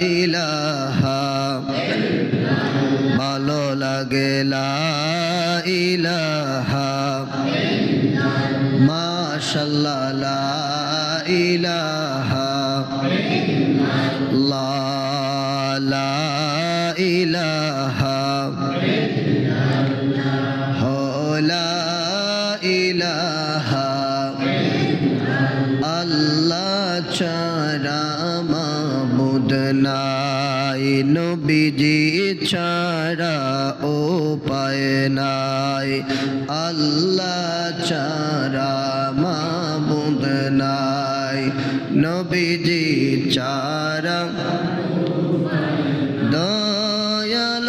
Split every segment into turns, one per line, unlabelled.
ইলাহা। ভালো লাগে ইলাহা। মাশাল্লাহ লা ইলাহা। লা ইলাহা। হো ইলাহা। আল্লাহ মাবুদ নাই, নবীজি ছাড়া ও পায় নাই। আল্লাহ ছাড়া মাবুদ নাই, নবীজি ছাড়া। দয়াল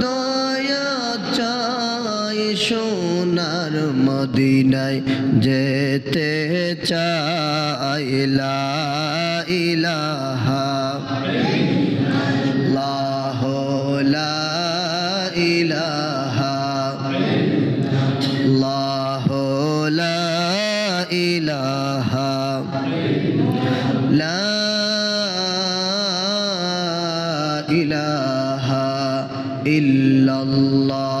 দয়া চাই সোনার মদিনায় যেতে চাইলা ইলাহা লাহ লা ইলাহা লাহ লা ইলাহা লা ইলাহা ইল্লাল্লাহু।